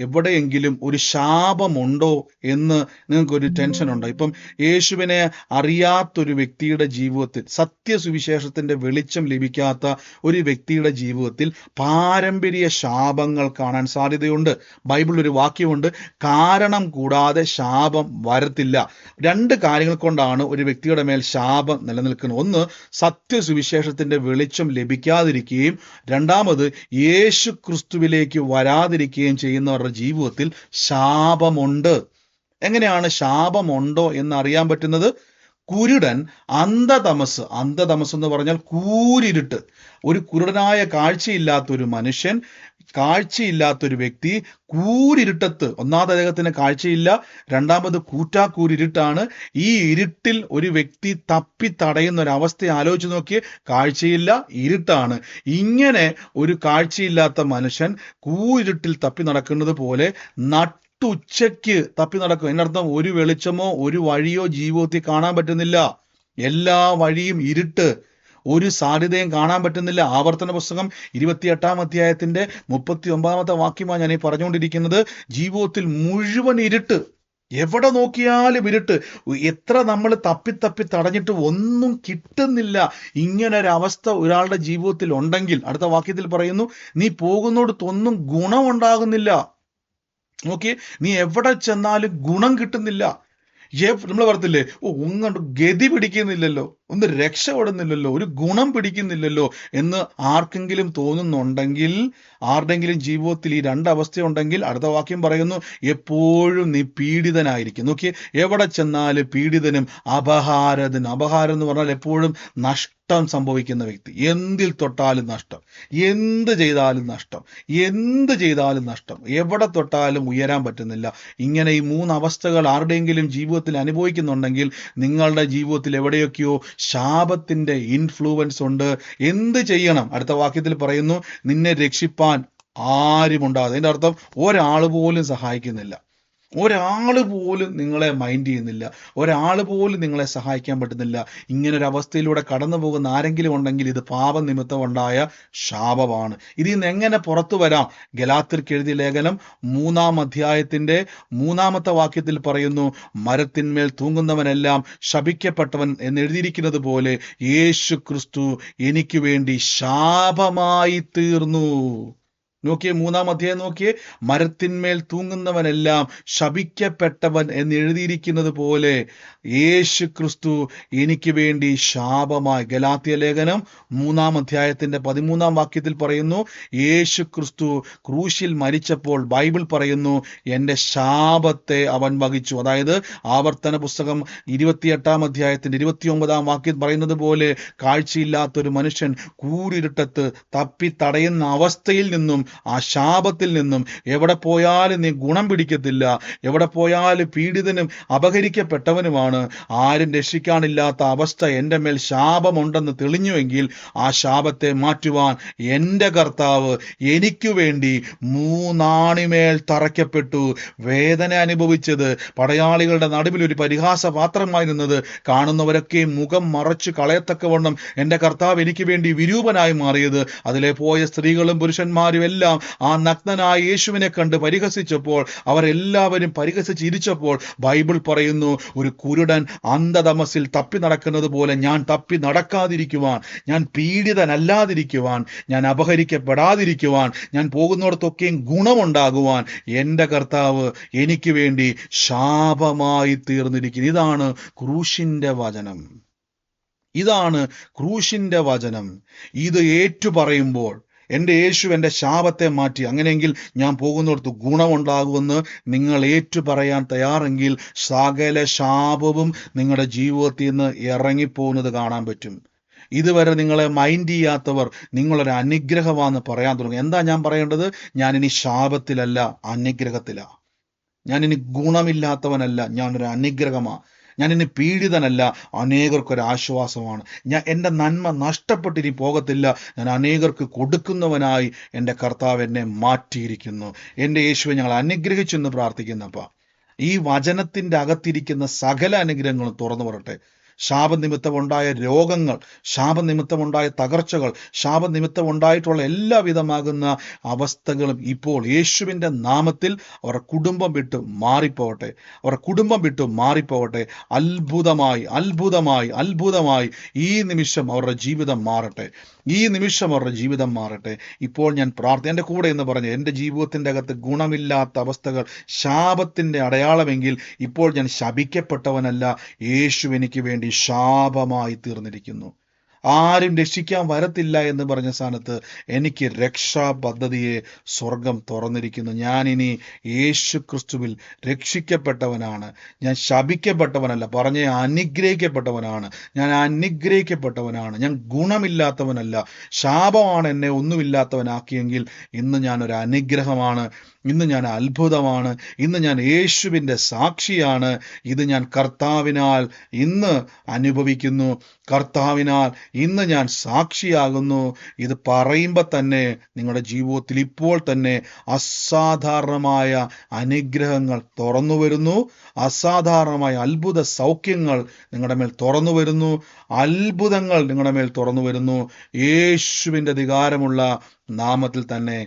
എവിടെയെങ്കിലും ഒരു ശാപമുണ്ടോ എന്ന് നിങ്ങൾക്കൊരു ടെൻഷൻ ഉണ്ടോ? ഇപ്പം യേശുവിനെ അറിയാത്തൊരു വ്യക്തിയുടെ ജീവിതത്തിൽ സത്യസുവിശേഷത്തിന്റെ വെളിച്ചം ലഭിക്കാത്ത ഒരു വ്യക്തിയുടെ ജീവിതത്തിൽ പാരമ്പര്യ ശാപങ്ങൾ കാണാൻ സാധ്യതയുണ്ട്. ബൈബിളിൽ ഒരു വാക്യമുണ്ട് കാരണം കൂടാതെ ശാപം വരത്തില്ല. രണ്ട് കാര്യങ്ങൾ കൊണ്ടാണ് ഒരു വ്യക്തിയുടെ മേൽ ശാപം നിലനിൽക്കുന്നത്. ഒന്ന് സത്യസുവിശേഷത്തിന്റെ വെളിച്ചം ലഭിക്കാതിരിക്കുകയും രണ്ടാമത് യേശു ക്രിസ്തുവിലേക്ക് വരാതിരിക്കുകയും ചെയ്യുന്നവരുടെ ജീവിതത്തിൽ ശാപമുണ്ട്. എങ്ങനെയാണ് ശാപമുണ്ടോ എന്ന് അറിയാൻ പറ്റുന്നത്? കുരുടൻ അന്ധതമസ് അന്ധതമസ് എന്ന് പറഞ്ഞാൽ കൂരിരുട്ട്. ഒരു കുരുടനായ കാഴ്ചയില്ലാത്ത ഒരു മനുഷ്യൻ കാഴ്ചയില്ലാത്തൊരു വ്യക്തി കൂരിരുട്ടത്ത്. ഒന്നാമത് അദ്ദേഹത്തിന് കാഴ്ചയില്ല രണ്ടാമത് കൂറ്റാക്കൂരിരുട്ടാണ്. ഈ ഇരുട്ടിൽ ഒരു വ്യക്തി തപ്പി തടയുന്ന ഒരു അവസ്ഥ ആലോചിച്ച് നോക്കിയേ കാഴ്ചയില്ല ഇരുട്ടാണ്. ഇങ്ങനെ ഒരു കാഴ്ചയില്ലാത്ത മനുഷ്യൻ കൂരിരുട്ടിൽ തപ്പി നടക്കുന്നത് പോലെ നട്ടുച്ചയ്ക്ക് തപ്പി നടക്കും. എന്നർത്ഥം ഒരു വെളിച്ചമോ ഒരു വഴിയോ ജീവിതത്തിൽ കാണാൻ പറ്റുന്നില്ല. എല്ലാ വഴിയും ഇരുട്ട്. ഒരു സാധ്യതയും കാണാൻ പറ്റുന്നില്ല. ആവർത്തന പുസ്തകം ഇരുപത്തിയെട്ടാം അധ്യായത്തിന്റെ മുപ്പത്തി ഒമ്പതാമത്തെ വാക്യമാണ് ഞാൻ ഈ പറഞ്ഞുകൊണ്ടിരിക്കുന്നത്. ജീവിതത്തിൽ മുഴുവൻ ഇരുട്ട്. എവിടെ നോക്കിയാലും ഇരുട്ട്. എത്ര നമ്മൾ തപ്പി തപ്പി തടഞ്ഞിട്ട് ഒന്നും കിട്ടുന്നില്ല. ഇങ്ങനെ ഒരു അവസ്ഥ ഒരാളുടെ ജീവിതത്തിൽ ഉണ്ടെങ്കിൽ അടുത്ത വാക്യത്തിൽ പറയുന്നു നീ പോകുന്നിടത്തൊന്നും ഗുണമുണ്ടാകുന്നില്ല. നോക്കി നീ എവിടെ ചെന്നാലും ഗുണം കിട്ടുന്നില്ല. നമ്മൾ പറയത്തില്ലേ ഓ ഒങ്ങണ്ട് ഗതി പിടിക്കുന്നില്ലല്ലോ. ഒന്ന് രക്ഷപ്പെടുന്നില്ലല്ലോ ഒരു ഗുണം പിടിക്കുന്നില്ലല്ലോ എന്ന് ആർക്കെങ്കിലും തോന്നുന്നുണ്ടെങ്കിൽ ആരുടെങ്കിലും ജീവിതത്തിൽ ഈ രണ്ട് അവസ്ഥയുണ്ടെങ്കിൽ അടുത്ത വാക്യം പറയുന്നു എപ്പോഴും നീ പീഡിതനായിരിക്കും. നോക്കിയേ എവിടെ ചെന്നാലും പീഡിതനും അപഹാരതനും. അപഹാരം എന്ന് പറഞ്ഞാൽ എപ്പോഴും നഷ്ടം സംഭവിക്കുന്ന വ്യക്തി. എന്തിൽ തൊട്ടാലും നഷ്ടം. എന്ത് ചെയ്താലും നഷ്ടം. എന്ത് ചെയ്താലും നഷ്ടം. എവിടെ തൊട്ടാലും ഉയരാൻ പറ്റുന്നില്ല. ഇങ്ങനെ ഈ മൂന്ന് അവസ്ഥകൾ ആരുടെയെങ്കിലും ജീവിതത്തിൽ അനുഭവിക്കുന്നുണ്ടെങ്കിൽ നിങ്ങളുടെ ജീവിതത്തിൽ എവിടെയൊക്കെയോ ശാപത്തിന്റെ ഇൻഫ്ലുവൻസ് ഉണ്ട്. എന്ത് ചെയ്യണം? അടുത്ത വാക്യത്തിൽ പറയുന്നു നിന്നെ രക്ഷിപ്പാൻ ആരും അതിന്റെ അർത്ഥം ഒരാൾ പോലും സഹായിക്കുന്നില്ല. ഒരാൾ പോലും നിങ്ങളെ മൈൻഡ് ചെയ്യുന്നില്ല. ഒരാൾ പോലും നിങ്ങളെ സഹായിക്കാൻ പറ്റുന്നില്ല. ഇങ്ങനെ ഒരു അവസ്ഥയിലൂടെ കടന്നു പോകുന്ന ആരെങ്കിലും ഉണ്ടെങ്കിൽ ഇത് പാപനിമിത്തം ഉണ്ടായ ശാപമാണ്. ഇതിൽ നിന്ന് എങ്ങനെ പുറത്തു വരാം? ഗലാത്തിർക്ക് എഴുതിയ ലേഖനം മൂന്നാം അധ്യായത്തിന്റെ മൂന്നാമത്തെ വാക്യത്തിൽ പറയുന്നു മരത്തിന്മേൽ തൂങ്ങുന്നവനെല്ലാം ശപിക്കപ്പെട്ടവൻ എന്നെഴുതിയിരിക്കുന്നത് പോലെ യേശു ക്രിസ്തു എനിക്ക് വേണ്ടി ശാപമായി തീർന്നു. നോക്കിയേ മൂന്നാം അധ്യായം നോക്കിയേ മരത്തിന്മേൽ തൂങ്ങുന്നവനെല്ലാം ശപിക്കപ്പെട്ടവൻ എന്ന് എഴുതിയിരിക്കുന്നത് പോലെ യേശു ക്രിസ്തു എനിക്ക് വേണ്ടി ശാപമായി ഗലാത്തിയ ലേഖനം മൂന്നാം അധ്യായത്തിന്റെ പതിമൂന്നാം വാക്യത്തിൽ പറയുന്നു യേശു ക്രിസ്തു ക്രൂശിൽ മരിച്ചപ്പോൾ ബൈബിൾ പറയുന്നു എന്റെ ശാപത്തെ അവൻ വഹിച്ചു. അതായത് ആവർത്തന പുസ്തകം ഇരുപത്തിയെട്ടാം അധ്യായത്തിന്റെ ഇരുപത്തിയൊമ്പതാം വാക്യം പറയുന്നത് പോലെ കാഴ്ചയില്ലാത്തൊരു മനുഷ്യൻ കൂരിരുട്ടത്ത് തപ്പി തടയുന്ന അവസ്ഥയിൽ നിന്നും ആ ശാപത്തിൽ നിന്നും എവിടെ പോയാലും നീ ഗുണം പിടിക്കത്തില്ല. എവിടെ പോയാലും പീഡിതനും അപഹരിക്കപ്പെട്ടവനുമാണ്. ആരും രക്ഷിക്കാനില്ലാത്ത അവസ്ഥ എന്റെ മേൽ ശാപമുണ്ടെന്ന് തെളിഞ്ഞുവെങ്കിൽ ആ ശാപത്തെ മാറ്റുവാൻ എന്റെ കർത്താവ് എനിക്കു വേണ്ടി മൂന്നാണിമേൽ തറയ്ക്കപ്പെട്ടു. വേദന അനുഭവിച്ചത് പടയാളികളുടെ നടുവിൽ ഒരു പരിഹാസ പാത്രമായി നിന്നത് കാണുന്നവരൊക്കെ മുഖം മറച്ചു കളയത്തക്കവണ്ണം എന്റെ കർത്താവ് എനിക്ക് വേണ്ടി വിരൂപനായി മാറിയത്. അതിലെ പോയ സ്ത്രീകളും പുരുഷന്മാരും എല്ലാം ആ നഗ്നനായ യേശുവിനെ കണ്ട് പരിഹസിച്ചപ്പോൾ അവരെല്ലാവരും പരിഹസിച്ച് ഇരിച്ചപ്പോൾ ബൈബിൾ പറയുന്നു ഒരു കുരുടൻ അന്ധതമസിൽ തപ്പി നടക്കുന്നത് പോലെ ഞാൻ തപ്പി നടക്കാതിരിക്കുവാൻ ഞാൻ പീഡിതനല്ലാതിരിക്കുവാൻ ഞാൻ അപഹരിക്കപ്പെടാതിരിക്കുവാൻ ഞാൻ പോകുന്നിടത്തൊക്കെയും ഗുണമുണ്ടാകുവാൻ എന്റെ കർത്താവ് എനിക്ക് വേണ്ടി ശാപമായി തീർന്നിരിക്കുന്നു. ഇതാണ് ക്രൂശിന്റെ വചനം. ഇതാണ് ക്രൂശിന്റെ വചനം. ഇത് ഏറ്റുപറയുമ്പോൾ എന്റെ യേശു എന്റെ ശാപത്തെ മാറ്റി. അങ്ങനെയെങ്കിൽ ഞാൻ പോകുന്നിടത്ത് ഗുണമുണ്ടാകുമെന്ന് നിങ്ങൾ ഏറ്റു പറയാൻ തയ്യാറെങ്കിൽ സകല ശാപവും നിങ്ങളുടെ ജീവിതത്തിൽ നിന്ന് ഇറങ്ങിപ്പോകുന്നത് കാണാൻ പറ്റും. ഇതുവരെ നിങ്ങളെ മൈൻഡ് ചെയ്യാത്തവർ നിങ്ങളൊരു അനുഗ്രഹമാണെന്ന് പറയാൻ തുടങ്ങും. എന്താ ഞാൻ പറയേണ്ടത്? ഞാൻ ഇനി ശാപത്തിലല്ല അനുഗ്രഹത്തിലാ. ഞാൻ ഇനി ഗുണമില്ലാത്തവനല്ല ഞാനൊരു അനുഗ്രഹമാ. ഞാൻ ഇനി പീഡിതനല്ല അനേകർക്കൊരു ആശ്വാസമാണ് ഞാൻ എന്റെ നന്മ നഷ്ടപ്പെട്ടിനി പോകത്തില്ല. ഞാൻ അനേകർക്ക് കൊടുക്കുന്നവനായി എന്റെ കർത്താവ് എന്നെ മാറ്റിയിരിക്കുന്നു. എന്റെ യേശുവെ ഞങ്ങൾ അനുഗ്രഹിച്ചെന്ന് പ്രാർത്ഥിക്കുന്നപ്പ. ഈ വചനത്തിന്റെ അകത്തിരിക്കുന്ന സകല അനുഗ്രഹങ്ങളും തുറന്നു പറട്ടെ ശാപനിമിത്തമുണ്ടായ രോഗങ്ങൾ ശാപനിമിത്തമുണ്ടായ തകർച്ചകൾ ശാപനിമിത്തമുണ്ടായിട്ടുള്ള എല്ലാവിധമാകുന്ന അവസ്ഥകളും ഇപ്പോൾ യേശുവിന്റെ നാമത്തിൽ അവരുടെ കുടുംബം വിട്ടു മാറിപ്പോകട്ടെ. അവരുടെ കുടുംബം വിട്ടു മാറിപ്പോകട്ടെ. അത്ഭുതമായി അത്ഭുതമായി അത്ഭുതമായി ഈ നിമിഷം അവരുടെ ജീവിതം മാറട്ടെ. ഈ നിമിഷം അവരുടെ ജീവിതം മാറട്ടെ. ഇപ്പോൾ ഞാൻ പ്രാർത്ഥന എന്റെ കൂടെ എന്ന് പറഞ്ഞു എന്റെ ജീവിതത്തിന്റെ അകത്ത് ഗുണമില്ലാത്ത അവസ്ഥകൾ ശാപത്തിന്റെ അടയാളമെങ്കിൽ ഇപ്പോൾ ഞാൻ ശപിക്കപ്പെട്ടവനല്ല. യേശു എനിക്ക് വേണ്ടി ശാപമായി തീർന്നിരിക്കുന്നു ആരും രക്ഷിക്കാൻ വരത്തില്ല എന്ന് പറഞ്ഞ സ്ഥാനത്ത് എനിക്ക് രക്ഷാ പദ്ധതിയെ സ്വർഗം തുറന്നിരിക്കുന്നു. ഞാനിനി യേശു ക്രിസ്തുവിൽ രക്ഷിക്കപ്പെട്ടവനാണ്. ഞാൻ ശപിക്കപ്പെട്ടവനല്ല പറഞ്ഞ അനുഗ്രഹിക്കപ്പെട്ടവനാണ്. ഞാൻ അനുഗ്രഹിക്കപ്പെട്ടവനാണ്. ഞാൻ ഗുണമില്ലാത്തവനല്ല. ശാപമാണ് എന്നെ ഒന്നുമില്ലാത്തവനാക്കിയെങ്കിൽ ഇന്ന് ഞാനൊരു അനുഗ്രഹമാണ്. ഇന്ന് ഞാൻ അത്ഭുതമാണ്. ഇന്ന് ഞാൻ യേശുവിന്റെ സാക്ഷിയാണ്. ഇത് ഞാൻ കർത്താവിനാൽ ഇന്ന് അനുഭവിക്കുന്നു. കർത്താവിനാൽ ഇന്ന് ഞാൻ സാക്ഷിയാകുന്നു. ഇത് പറയുമ്പോൾ തന്നെ നിങ്ങളുടെ ജീവിതത്തിൽ ഇപ്പോൾ തന്നെ അസാധാരണമായ അനുഗ്രഹങ്ങൾ തുറന്നു വരുന്നു. അസാധാരണമായ അത്ഭുത സൗഖ്യങ്ങൾ നിങ്ങളുടെ മേൽ തുറന്നു വരുന്നു. അത്ഭുതങ്ങൾ നിങ്ങളുടെ മേൽ തുറന്നു വരുന്നു. യേശുവിന്റെ അധികാരമുള്ള നാമത്തിൽ തന്നെ